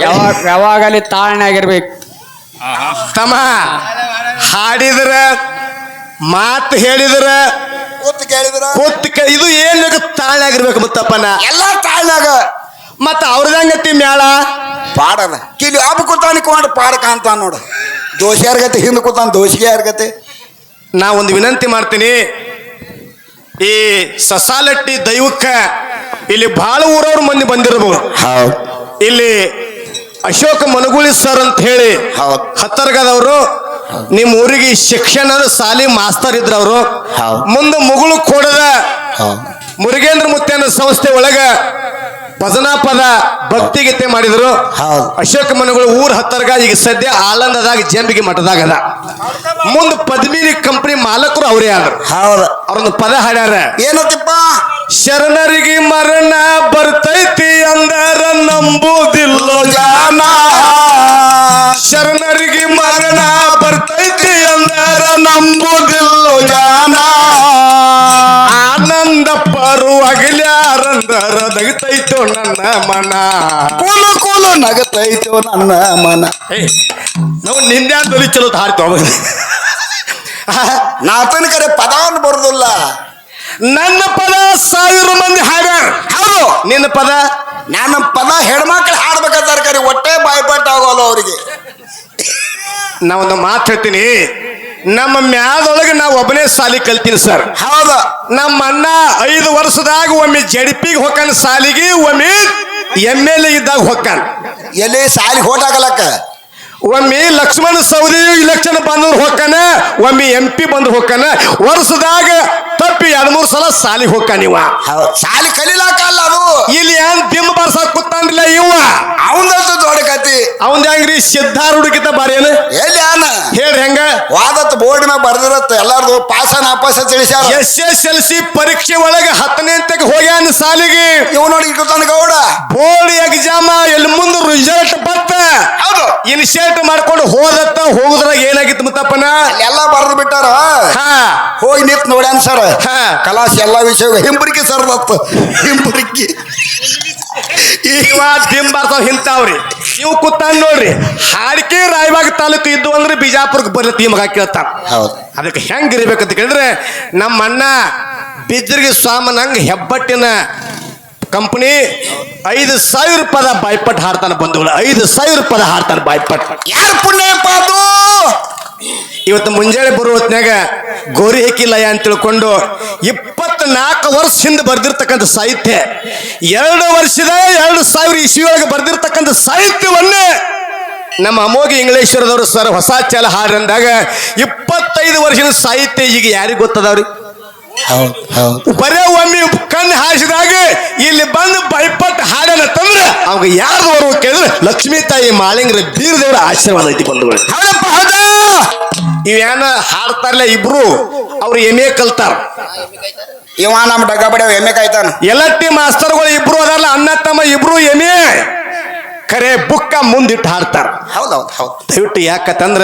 ಯಾವಾಗ ಯಾವಾಗಲಿ ತಾಳ್ನಾಗಿರ್ಬೇಕು. ತಮ್ಮ ಹಾಡಿದ್ರ ಮಾತು ಹೇಳಿದ್ರ ಕೂತ್ ಕೇಳಿದ್ರ. ಕೂತ್ ಕೆ- ಇದು ಏನ್ ಬೇಕು ತಾಳ್ನಾಗಿರ್ಬೇಕು ಮುತ್ತಪ್ಪನ. ಎಲ್ಲ ತಾಳ್ನಾಗ. ಮತ್ತ ಅವ್ರದಂಗತಿ ಮ್ಯಾಳ ಪಾಡದ ಕಿಲಿ ಹಬ್ಬ ಕೂತಾನ ಕೊಂಡು ಪಾಡ ಕಾಣ್ತಾನ ನೋಡ. ದೋಷ ಯಾರ್ಗತಿ ಹಿಂದೆ ಕೂತಾನ ದೋಷಿಗೆ ಯಾರ್ಗತಿ ನಾ ಒಂದು ವಿನಂತಿ ಮಾಡ್ತೀನಿ. ಈ ಸಸಾಲಟ್ಟಿ ದೈವಕ್ಕ ಇಲ್ಲಿ ಬಹಳ ಊರವ್ರ ಮಂದಿ ಬಂದಿರಬಹುದು ಹೌದು. ಇಲ್ಲಿ ಅಶೋಕ ಮನಗುಳಿ ಸರ್ ಅಂತ ಹೇಳಿ. ಹತ್ತರ್ಗದವರು ನಿಮ್ಮ ಊರಿಗೆ ಶಿಕ್ಷಣದ ಸಾಲಿ ಮಾಸ್ತರ್ ಇದ್ರವರು. ಅವರು ಮುಂದೆ ಮುಗುಳು ಕೊಡದ ಮುರುಗೇಂದ್ರ ಮುತ್ತೇನ ಸಂಸ್ಥೆ ಒಳಗ ಭಜನಾ ಪದ ಭಕ್ತಿಗೀತೆ ಮಾಡಿದ್ರು. ಹೌದು. ಅಶೋಕ ಮನೆಗಳು ಊರ್ ಹತ್ತರ್ಗ ಈಗ ಸದ್ಯ ಆಲಂದದಾಗ ಜಂಬಿಗೆ ಮಠದಾಗ ಅದ ಮುಂದೆ ಪದ್ಮಿನಿ ಕಂಪನಿ ಮಾಲಕರು ಅವರೇ ಆದ್ರು. ಹೌದು. ಅವ್ರೊಂದು ಪದ ಹಾಡ್ಯಾರ. ಏನತ್ತಪ್ಪ? ಶರಣರಿಗೆ ಮರಣ ಬರ್ತೈತಿ ಅಂದರ ನಂಬುದಿಲ್ಲ ಜಾನ ಪರುವಾಗಲ್ಯಾರಂದರ ನಗತೈತೋ ನನ್ನ ಮನ. ಕೋಲು ಕೋಲು ನಗತೈತೋ ನನ್ನ ಮನ. ನಾವು ನಿಂದ್ಯಾ ಅಂತಲಿ ಚಲೋ ಹಾಡ್ತು ಅವಾಗ. ನಾತನ ಕರೆ ಪದವನ್ನು ಬರೋದಿಲ್ಲ. ನನ್ನ ಪದ ಸಾವಿರ ಮಂದಿ ಹಾಡ್ಯಾರ. ಹೌದು. ನಿನ್ನ ಪದ? ನನ್ನ ಪದ ಹೆಣ್ಮಕ್ಳು ಹಾಡ್ಬೇಕಾದ್ರೆ ಕರೆ ಹೊಟ್ಟೆ ಬಾಯ್ಪಾಟ್ ಆಗೋಲ್ಲ ಅವರಿಗೆ. ನಾ ಒಂದು ಮಾತು ಹೇಳ್ತೀನಿ. ನಮ್ಮ ಮ್ಯಾದೊಳಗೆ ನಾವು ಒಬ್ಬನೇ ಸಾಲಿ ಕಲ್ತೀನಿ ಸರ್. ಹೌದ. ನಮ್ಮ ಅಣ್ಣ ಐದು ವರ್ಷದಾಗ ಒಮ್ಮೆ ಜಡಿಪಿಗೆ ಹೊಕ್ಕನ್ ಸಾಲಿಗೆ ಒಮ್ಮೆ ಎಂ ಎಲ್ ಎ ಇದ್ದಾಗ ಹೊಕ್ಕನ್. ಎಲ್ಲಿ ಸಾಲಿ ಹೋಟಾಗಲಕ್ಕ ಒಮ್ಮೆ ಲಕ್ಷ್ಮಣ ಸೌದಿ ಇಲೆಕ್ಷನ್ ಬಂದ್ರು ಹೊಕ್ಕನ ಒಮ್ಮೆ ಎಂ ಪಿ ಬಂದ್ ಹೊಕ್ಕನ ವರ್ಷದಾಗ ತಪ್ಪಿ ಎರಡ್ ಮೂರು ಸಲ ಸಾಲಿ ಹೌದು. ಸಾಲಿ ಕಲೀಲಾಕಲ್ಲ ಅದು. ಇಲ್ಲಿ ಏನ್ ದಿಮ್ಮ ಬಾರ್ಸಕ್ ಕೂತಾನ್ರಲ್ಲ ಇವ. ಅವಂದಂತೂ ದೊಡ್ಡ ಕತಿ ಅವಂದ ಹೆಂಗ್ರಿ ಸಿದ್ಧಾರ ಹುಡುಕಿತ ಏನು? ಎಲ್ಲಿ ಅನ್ನ ಹೇಳ್ರಿ ಹೆಂಗ? ವಾದತ್ ಬೋರ್ಡ್ ಮೇಲೆ ಬರ್ದಿರತ್ತ ಎಲ್ಲಾರ್ದು ಪಾಸ ನಾಪಾಸ ತಿಳಿಸ್ಯಾರ. ಎಸ್ ಎಸ್ ಎಲ್ ಸಿ ಪರೀಕ್ಷೆ ಒಳಗೆ ಹತ್ತನೇ ಅಂತಕ್ಕೆ ಹೋಗ್ಯಾನ ಸಾಲಿಗೆ. ಇವ್ ನೋಡಿ ಇಟ್ಕೊತಾನ ಗೌಡ. ಬೋರ್ಡ್ ಎಕ್ಸಾಮ ಎಲ್ಲಿ ಮುಂದೆ ರಿಸಲ್ಟ್ ಬತ್ತ ಹೌದು. ಇನಿಷಿಯೇಟ್ ಮಾಡ್ಕೊಂಡು ಹೋದತ್ತ ಹೋಗುದ್ರಾಗ ಏನಾಗಿತ್ತು ಮುತ್ತಪ್ಪನ? ಎಲ್ಲ ಬರ್ದು ಬಿಟ್ಟಾರ. ಹಾ. ಹೋಗಿ ನಿಂತ್ ನೋಡ್ಯಾನ ಸರ್. ಹಾ. ಕಲಾಸ್ ಎಲ್ಲಾ ವಿಷಯ ಹಿಂಬರಿಕೆ ಸರ್ದತ್ತ ಹಿಂಬರಿಕೆ ಇವ ಡಿಮ್ ಬರ್ತಾವ ಹಿಂತಾವ್ರಿ. ಇವ್ ಕೂತಾನ್ ನೋಡ್ರಿ ಹಾಡಿಕೆ ರಾಯಬಾಗ ತಾಲೂಕು ಇದ್ದು ಅಂದ್ರೆ ಬಿಜಾಪುರಕ್ಕೆ ಬರ್ಲತ್ತಿ ಈ ಮಗ ಕೇಳ್ತಾನ. ಹೌದು. ಅದಕ್ಕೆ ಹೆಂಗ್ ಇರ್ಬೇಕಂತ ಕೇಳಿದ್ರೆ ನಮ್ಮ ಅಣ್ಣ ಬಿದ್ರಿಗೆ ಸ್ವಾಮನಂಗ್ ಹೆಬ್ಬಟ್ಟಿನ ಕಂಪನಿ ಐದು ಸಾವಿರ ಪದ ಬಾಯ್ಪಟ್ ಹಾಡ್ತಾನೆ ಬಂಧುಗಳು ಐದು ಸಾವಿರ ಪದ ಹಾಡ್ತಾನೆ ಬಾಯ್ಪಟ್ ಯಾರು ಪುಣ್ಯಪ್ಪ ಅದು? ಇವತ್ತು ಮುಂಜಾನೆ ಬರುವ ಹೊತ್ನ್ಯಾಗ ಗೋರಿ ಹೆಕ್ಕಿಲಯ ಅಂತ ತಿಳ್ಕೊಂಡು ಇಪ್ಪತ್ನಾಲ್ಕು ವರ್ಷ ಹಿಂದೆ ಬರ್ದಿರ್ತಕ್ಕಂಥ ಸಾಹಿತ್ಯ. ಎರಡು ವರ್ಷದ ಎರಡು ಸಾವಿರ ಇಸ್ವಿಯೊಳಗೆ ಬರ್ದಿರ್ತಕ್ಕಂಥ ಸಾಹಿತ್ಯವನ್ನೇ ನಮ್ಮ ಅಮೋಘ ಇಂಗ್ಲೇಶ್ವರದವರು ಸರ್ ಹೊಸ ಚಾಲ ಹಾಡಂದಾಗ ಇಪ್ಪತ್ತೈದು ವರ್ಷದ ಸಾಹಿತ್ಯ ಈಗ ಯಾರಿಗೆ ಗೊತ್ತದವ್ರಿ? ಹೌದು ಹೌದು. ಬರೇ ಒಮ್ಮೆ ಕಣ್ಣು ಹಾಸಿದಾಗ ಇಲ್ಲಿ ಬಂದು ಬೈಪಟ್ಟು ಹಾಡನ ತಂದ್ರೆ ಅವಾಗ ಯಾರು ಕೇಳಿದ್ರೆ ಲಕ್ಷ್ಮೀ ತಾಯಿ ಮಾಳಿಂಗ್ರ ಬೀರದೇವರ ಆಶೀರ್ವಾದ ಐತಿ ಬಂಧುಗಳು. ಹೌದಪ್ಪ ಹೌದಾ. ಇವೇನ ಹಾಡ್ತಾರಲ್ಲ ಇಬ್ರು ಅವ್ರು ಎಂ ಎ ಕಲ್ತಾರ. ಇವ ನಮ್ಮ ಡಗ್ಗ ಬಡಿಯವ ಎಮ್ಮೆ ಕಾಯ್ತಾನ. ಎಲ್ಲಟ್ಟಿ ಮಾಸ್ತರ್ಗಳು ಇಬ್ರು ಅದಲ್ಲ ಅಣ್ಣ ತಮ್ಮ ಇಬ್ರು ಎಮೆ ಕರೆ ಬುಕ್ಕ ಮುಂದಿಟ್ಟು ಹಾಡ್ತಾರ. ಹೌದೌದು ಹೌದು. ದಯವಿಟ್ಟು ಯಾಕಂತಂದ್ರ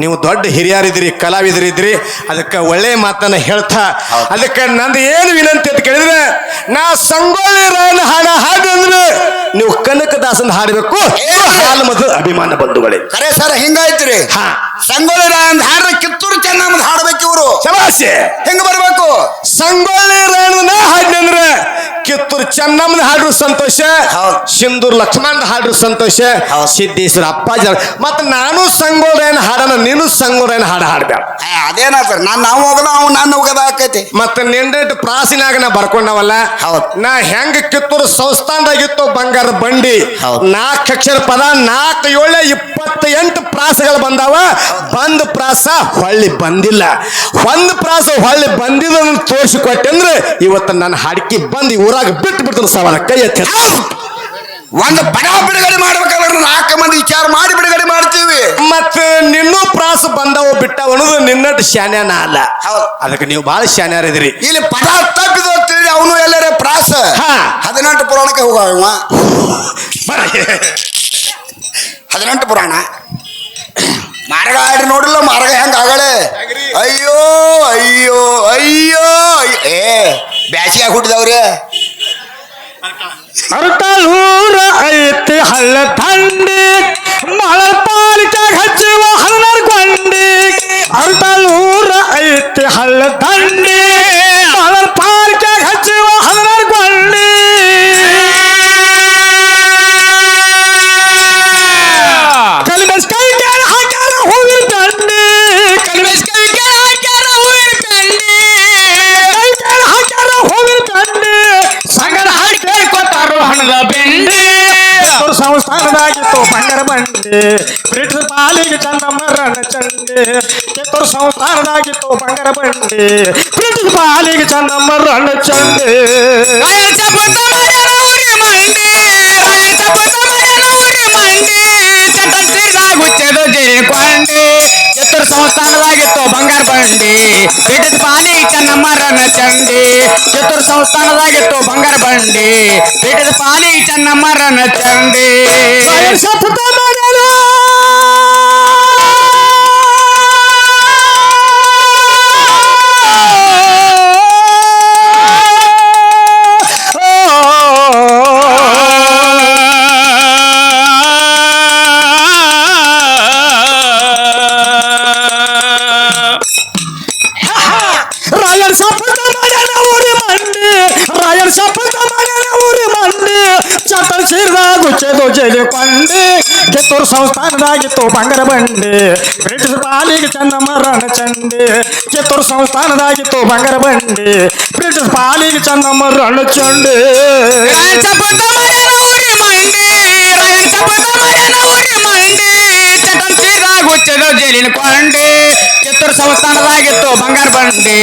ನೀವು ದೊಡ್ಡ ಹಿರಿಯರಿದ್ರಿ ಕಲಾವಿದರಿದ್ರಿ ಅದಕ್ಕೆ ಒಳ್ಳೆ ಮಾತನ್ನ ಹೇಳ್ತಾ ಅದಕ್ಕೆ ನಂದು ಏನು ವಿನಂತಿ ಅಂತ ಕೇಳಿದ್ರೆ ನಾ ಸಂಗೊಳ್ಳಿ ರಾಯನ ಹಾಡ ಹಾಡು ಅಂದ್ರೆ ನೀವು ಕನಕದಾಸನ ಹಾಡಬೇಕು. ಹಾಲು ಮತ್ತು ಅಭಿಮಾನ ಬಂಧುಗಳೇ. ಕರೆ ಸರ್ ಹಿಂಗಾಯ್ತ್ರಿ. ಹಾ. ಸಂಗೊಳ್ಳಿ ರಾಯನ್ ಹಾಡ್ರ ಕಿತ್ತೂರು ಚೆನ್ನಮ್ಮನ ಹಾಡ್ಬೇಕು ಇವರು ಶಬಾಷೆ ಹೆಂಗ್ ಬರ್ಬೇಕು ಸಂಗೊಳ್ಳಿ ರಾಯಣ್ಣನ ಹಾಡಿನಂದ್ರೆ ಕಿತ್ತೂರು ಚೆನ್ನಮ್ಮನ ಹಾಡ್ರು ಸಂತೋಷ. ಸಿಂಧೂರ್ ಲಕ್ಷ್ಮಣನ ಹಾಡ್ರು ಸಂತೋಷ. ಸಿದ್ದೇಶ್ವರ ಅಪ್ಪಾಜಿ ಮತ್ತೆ ನಾನು ಸಂಗೊಳ್ಳಿ ರಾಯನ ಹಾಡನ ನೀನು ಸಂಗೊಳ್ಳಿ ಹಾಡ ಹಾಡು ಹಾಡ್ಬೇಡ ಅದೇನಾತ್ರ ನಾನು ನಾವು ಹೋಗದ ಅವ್ ನಾನು ಹೋಗದ ಆಕೈತಿ ಮತ್ತೆ ನಿಂದೆಟ್ಟು ಪ್ರಾಸಿನಾಗ ನಾ ಬರ್ಕೊಂಡವಲ್ಲ ಹೌದ್. ನಾ ಹೆಂಗ ಕಿತ್ತೂರು ಸಂಸ್ಥಾನದಾಗಿತ್ತು ಬಂಗಾರ ಬಂಡಿ. ನಾಲ್ಕು ಅಕ್ಷರ ಪದ ನಾಲ್ಕು ಏಳು ಇಪ್ಪತ್ತೆಂಟು ಪ್ರಾಸಗಳು ಬಂದಾವ ಬಂದ್ ಪ್ರಾಸ ಹೊಳ್ಳಿ ಬಂದಿಲ್ಲ. ಒಂದ್ ಪ್ರಾಸ ಹೊಳ್ಳಿ ಬಂದಿದ್ದನ್ನು ತೋರಿಸಿಕೊಟ್ಟೆ ಅಂದ್ರೆ ಇವತ್ತು ನನ್ನ ಹಾಡಿಕೆ ಬಂದು ಈ ಊರಾಗ ಬಿಟ್ಟು ಬಿಡ್ತಾನೆ ಸವಾಲ ಕೈ ಎತ್ತಿ. ಒಂದು ಪಡ ಬಿಡುಗಡೆ ಮಾಡ್ಬೇಕಾದ್ರೆ ನಾಲ್ಕು ಮಂದಿ ವಿಚಾರ ಮಾಡಿ ಬಿಡುಗಡೆ ಮಾಡ್ತೀವಿ. ಮತ್ತೆ ನಿನ್ನೂ ಪ್ರಾಸ ಬಂದವು ಬಿಟ್ಟವ ಅನ್ನೋದು ನಿನ್ನಟ್ಟು ಶಾನ್ಯಾನ ಅಲ್ಲ. ಹೌದ್. ಅದಕ್ಕೆ ನೀವು ಬಹಳ ಶಾನ್ಯಾರಿದ್ರಿ ಇಲ್ಲಿ ಪದ ತಪ್ಪಿದ ತಿಳಿದು ಅವನು ಎಲ್ಲರೇ ಪ್ರಾಸ. ಹಾ. ಹದಿನೆಂಟು ಪುರಾಣಕ್ಕೆ ಹೋಗ ಇವ ಹದಿನೆಂಟು ಪುರಾಣ. ಮಾರ್ಗ ಆಡ್ರಿ ನೋಡಿಲ್ಲ ಮಾರ್ಗ ಹೆಂಗ ಆಗಳೆ? ಅಯ್ಯೋ ಅಯ್ಯೋ ಅಯ್ಯೋ ಏ ಬ್ಯಾಸಿಗೆ ಹುಟ್ಟಿದವ್ರಿ ಅರಟಲೂರ ಐತಿ ಹಳ್ಳ ತಂಡಿ ಮಳ ಪಾಲಿಕಾಗ ಹಚ್ಚಿವ ಹಲ್ಲರ್ ಕೊಂಡಿ ಅರಟಲೂರ ಐತಿ ಹಳ್ಳ ತಂಡಿ ಮಳ ಊರಿ ಮಂಡಿ. ಚಟನ್ ಸೀದಾಗುಚ್ಚದು ಕೊಂಡಿ ಕಿತ್ತೂರು ಸಂಸ್ಥಾನದಾಗಿತ್ತು ಬಂಗಾರ ಬಂಡಿ ಬ್ರಿಟಿಷ್ ಪಾಲಿ ಚೆನ್ನಮ್ಮ ರಣ ಚಂಡಿ ಕಿತ್ತೂರು ಸಂಸ್ಥಾನದಾಗಿತ್ತು ಬಂಗಾರ ಬಂಡಿ ಬ್ರಿಟಿಷ್ ಪಾಲಿ ಚೆನ್ನಮ್ಮ ರಣ ಚಂಡಿ ಗುಚ್ಚೆದು ಜೈಲಿ ಕೊಂಡಿ ಕಿತ್ತೂರು ಸಂಸ್ಥಾನದಾಗಿತ್ತು ಬಂಗಾರ ಬಂಡಿ ಬ್ರಿಟಿಷ್ ಪಾಲಿಗೆ ಚಂದಮ್ಮ ರಣ ಚಂಡಿ ಕಿತ್ತೂರು ಸಂಸ್ಥಾನದಾಗಿತ್ತು ಬಂಗಾರ ಬಂಡಿ ಬ್ರಿಟಿಷ್ ಪಾಲಿಗೆ ಚಂದಮ್ಮ ರಣ ಚಂಡಿ ರಾಯಲ್ ಚಪುತ ಸಂಸ್ಥಾನದಾಗಿತ್ತು. ಬಂಗಾರ ಬಂಡಿ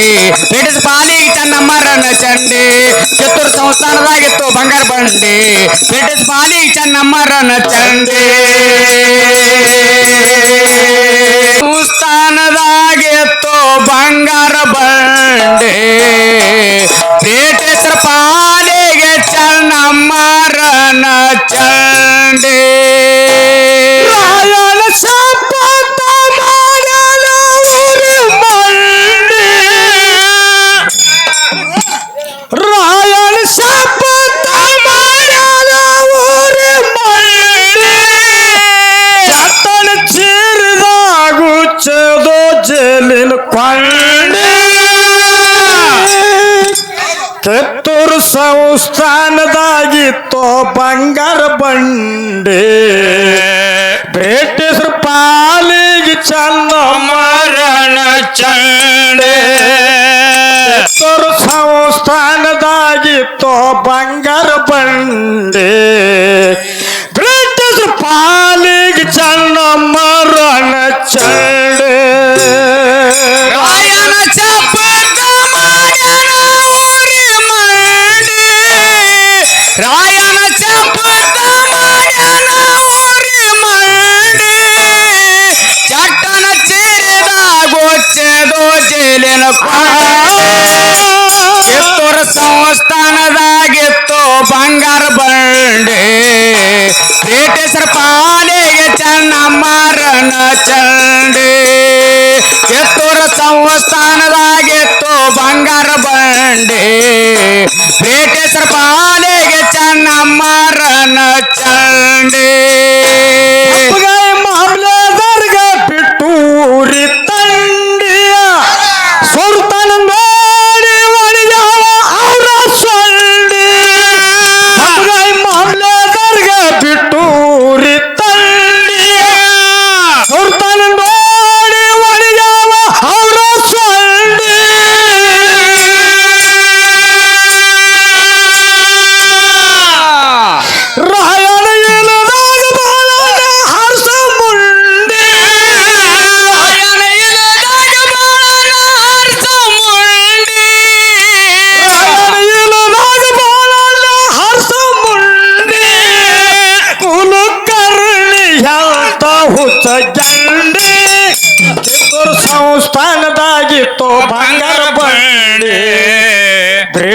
ಬ್ರಿಟಿಷ್ ಪಾಲಿಗೆ ಚನ್ನಮ್ಮರನ ಚಂಡಿ. ಕಿತ್ತೂರು ಸಂಸ್ಥಾನದಾಗಿತ್ತು, ಬಂಗಾರ ಬಂಡಿ ಬ್ರಿಟಿಷ್ ಪಾಲಿಗೆ ಚನ್ನಮ್ಮರನ ಚಂಡಿ. ಸಂಸ್ಥಾನದಾಗಿತ್ತು ಬಂಗಾರ ಬಂಡಿ. ಬ್ರಿಟಿಷ್ ಪಾಲಿಗೆ ಚನ್ನಮ್ಮರನ ಚಂಡಿ. ಚಂಡೆ ಕಿತ್ತೂರು ಸಂಸ್ಥಾನದಾಗಿತ್ತು ಬಂಗಾರ ಬಂಡಿ ಕಿತ್ತೂರು ಸಂಸ್ಥಾನದಾಗಿತ್ತು ಬಂಗಾರ ಬಂಡೆ. ಬ್ರಿಟಿಷರ ಪಾಲಿಗೆ ಚನ್ನಮ್ಮರನ ಚಂಡೆ ಕಿತ್ತೂರು ಸಂಸ್ಥಾನದಾಗಿತ್ತು ಬಂಗಾರ ಬಂಡೆ. ಬ್ರಿಟಿಷರ ಪಾಲೆಗೆ ಚನ್ನಮ್ಮರನ ಚಂಡಿ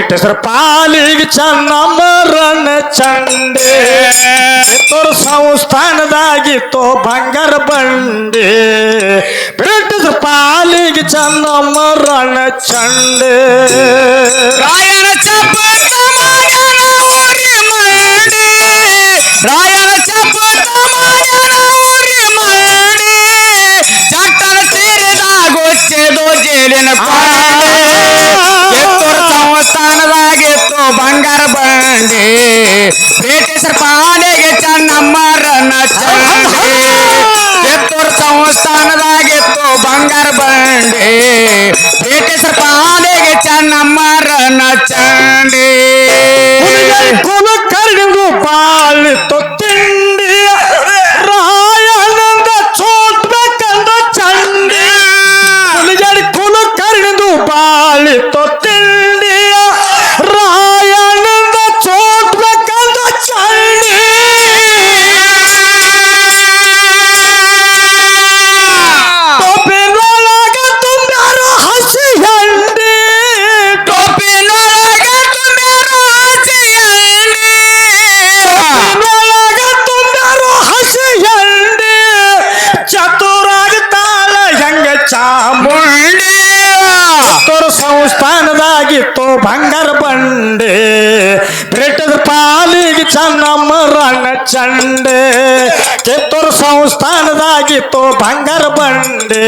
ಬ್ರಿಟಿಷರ ಪಾಲಿಗೆ ಚೆನ್ನಮ್ಮ ರಣ ಚಂಡೆ. ತೋರ್ ಸಂಸ್ಥಾನದಾಗಿತ್ತು ಬಂಗಾರ ಬಂಡೆ. ಬ್ರಿಟಿಷ್ ಪಾಲಿಗೆ ಚೆನ್ನಮ್ಮ ರಣ ಚಂಡೆ. ಚೆನ್ನಮ್ಮ ರಣ ಬಂಗಾರದಾಗಿತ್ತು ಬಂಗಾರ ಬಂಡೆ ಬ್ರಿಟಿಷ್ ಪಾಲಿಗೆ ಚೆನ್ನಮ್ಮ ರಣ ಚಂಡೆ ಕಿತ್ತೂರು ಸಂಸ್ಥಾನದಾಗಿತ್ತು ಬಂಗಾರ ಬಂಡೆ.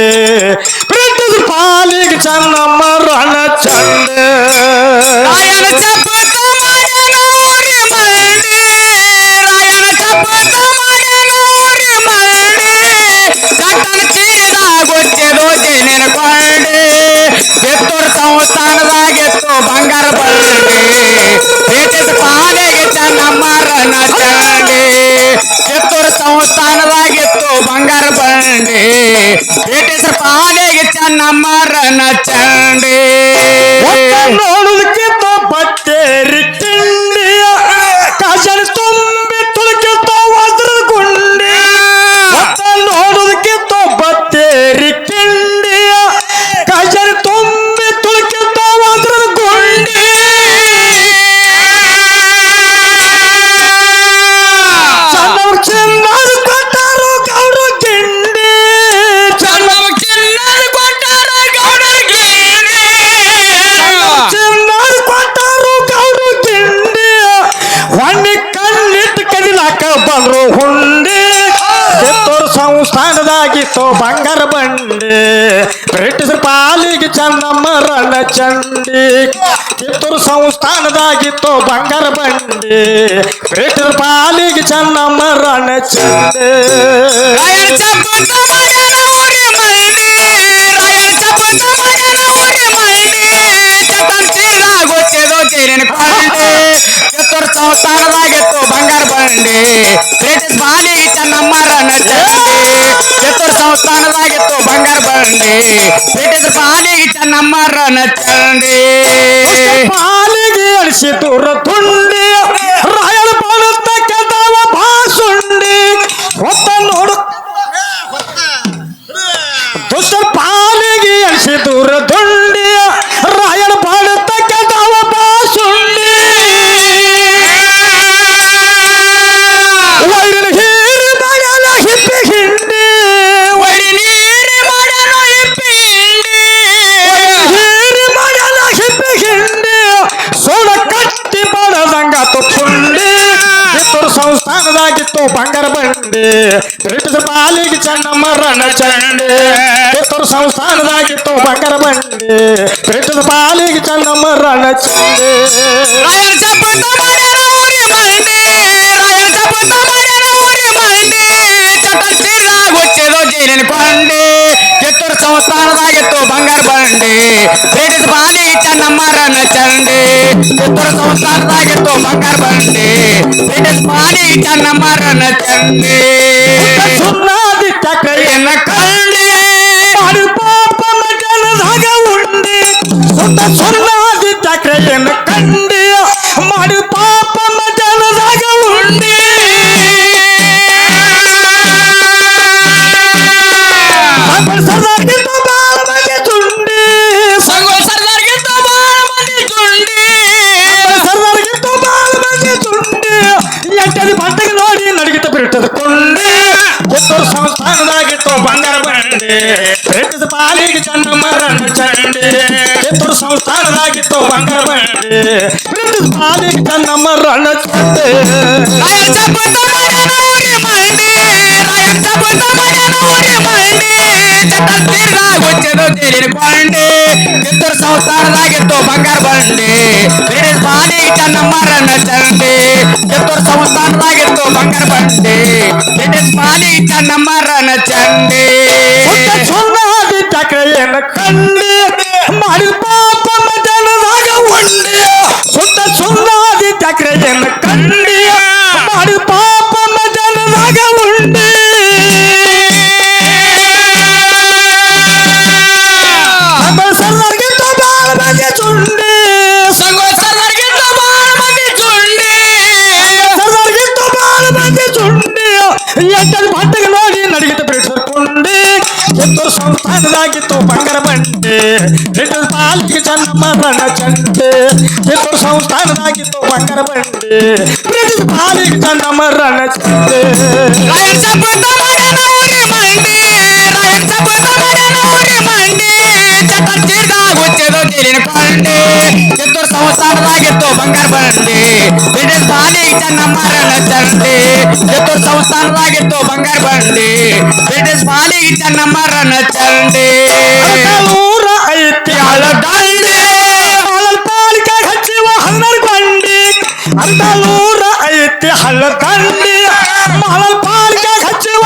ರಣ ಕದಿಲಾಕ ಬಂದ್ರು ಹುಂಡಿ ಕಿತ್ತೂರು ಸಂಸ್ಥಾನದಾಗಿತ್ತು ಬಂಗಾರ ಬಂಡಿ. ಬ್ರಿಟಿಷ್ ಪಾಲಿಗೆ ಚನ್ನಮ್ಮ ರಣ ಚಂಡಿ. ಕಿತ್ತೂರು ಸಂಸ್ಥಾನದಾಗಿತ್ತು ಬಂಗಾರ ಬಂಡಿ. ಬ್ರಿಟಿಷ್ ಪಾಲಿಗೆ ಚನ್ನಮ್ಮ ರಣ ಚಂಡಿ. ರಾಯಣ ಚಪ್ಪತ ಮಾಡ್ಯಾನ ಊರಿ ಮಂಡಿ ರಾಯಣ ಚಪ್ಪತ ಮಾಡ್ಯಾನ ಊರಿ ಮಂಡಿ ಚಟನ್ ಚೀಲ ಗೊತ್ತಿದು ಜೇನಿನ ಕೊಂಡಿ ಕಿತ್ತೂರು ಸಂಸ್ಥಾನದಾಗಿತ್ತು ಬಂಡಿ ಬ್ರಿಟಿಷ್ ಬಾಲಿಗೆ ನಮ್ಮ ರಣ ಚಂಡಿ ಚತುರ್ ಸಂಸ್ಥಾನದಾಗಿತ್ತು ಬಂಗಾರ ಬಂಡಿ ಬ್ರಿಟಿಷ್ ಬಾಲಿಗೆ ನಮ್ಮ ರಣ ಚಂಡಿ ಪಾಲಿಗೆ ಅಳಿಸಿ ದೂರ ಬಂಡಿ ಬ್ರಿಟಿಷ್ ಪಾಲಿಗೆ ಚೆನ್ನಮ್ಮ ರಣ ಚಂಡಿ ರಾಯಣ ಚಪ್ಪತ ಮಾಡ್ಯಾನ ಊರಿ ಮಂಡಿ ರಾಯಣ ಚಪ್ಪತ ಮಾಡ್ಯಾನ ಊರಿ ಮಂಡಿ ಚಟನ್ ಚೀಲ ಗೊತ್ತಿದು ಜೇನಿನ ಕೊಂಡಿ ಕಿತ್ತೂರು ಸಂಸ್ಥಾನದಾಗಿತ್ತು அந்த சொல்லாது தக்கையன் கண்டு. மறு பாப்பம் ஜனதாக உண்டு. சதாக்கு ಕೊಂಡಿ ಕಿತ್ತೂರು ಸಂಸ್ಥಾನದಾಗಿತ್ತು ಬಂಗಾರ ಬಂಡಿ ಬ್ರಿಟಿಷ್ ಬಾಲಿ ಚೆನ್ನಮ್ಮ ರಣ ಚಂಡಿ ಕಿತ್ತೂರು ಸಂಸ್ಥಾನದಾಗಿತ್ತು ಬಂಗಾರ ಬಂಡಿ ಬ್ರಿಟಿಷ್ ಬಾಲಿ ಚೆನ್ನಮ್ಮ ರಣ ಚಂಡಿ ಸುತ್ತ ಸುನ್ನಾದಿ ಚಕ್ರೆಯನ್ನ ಕಂಡಿ ಮಾಡಿ ಪಾಪ ಮಜನದಾಗ ಉಂಡಿ ಸುತ್ತ ಸುನ್ನಾದಿ ಚಕ್ರೆಯನ್ನ ಕಂಡಿ ಮಾಡಿ ಪಾಪ ಮಜನದಾಗ ಉಂಡಿ ನಮ್ಮ ಸರ್ದಾರ್ಗಿಂತ ಬಾಳ ಮಂದಿ ಚುಂಡಿ ಸಂಗೋ ಸರ್ದಾರ್ಗಿಂತ ಬಾಳ ಮಂದಿ ಚುಂಡಿ ಸರ್ದಾರ್ಗಿಂತ ಬಾಳ ಮಂದಿ ಚುಂಡಿ ಎಂಟದ ಭಟ್ಟಗೆ ನೋಡಿ ನಡಗಿತ ಬ್ರಿಟಿಷರ್ ಕೊಂಡಿ ಕಿತ್ತೂರು ಸಂಸ್ಥಾನದಾಗಿತ್ತು ಬಂಗಾರ ಬಂಡಿ ಬ್ರಿಟಿಷ್ ಪಾಲಿಗೆ ಚೆನ್ನಮ್ಮ ರಣ ಚಂಡಿ ಕಿತ್ತೂರು ಸಂಸ್ಥಾನದಾಗಿತ್ತು ಬಂಗಾರ ಬಂಡಿ ಬ್ರಿಟಿಷ್ ಪಾಲಿಗೆ ಚೆನ್ನಮ್ಮ ರಣ ಚಂಡಿ ರಾಯಣ ಚಪ್ಪತ ಮಾಡ್ಯಾನ ಊರಿ ಮಂಡಿ ರಾಯಣ ಚಪ್ಪತ ಮಾಡ್ಯಾನ ಊರಿ ಮಂಡಿ ಚಟ ತೀರ್ದ ಗೊತ್ತಿದು ತೇರಿನ ಕೊಂಡಿ ಕಿತ್ತೂರು ಸಂಸ್ಥಾನದಾಗಿತ್ತು ಬಂಗಾರ ಬಂಡಿ ಬ್ರಿಟಿಷ್ ಪಾಲಿಗೆ ಚೆನ್ನಮ್ಮ ರಣ ಚಂಡಿ ಕಿತ್ತೂರು ಸಂಸ್ಥಾನದಾಗಿತ್ತು ಬಂಗಾರ ಬಂಡಿ ಬ್ರಿಟಿಷ್ ಪಾಲಿಗೆ ಚೆನ್ನಮ್ಮ ರಣ ಚಂಡಿ ಅರ್ಧಲೂರ ಐತಿ ದಂಡಿ ಹಾಲಲ್ ಅರ್ಧಲೂರ ಐತಿ ಹಳ್ಳ. ದಂಡಿ ಮಳಲ್ ಪಾಲಿಕೆ ಹಚ್ಚಿವ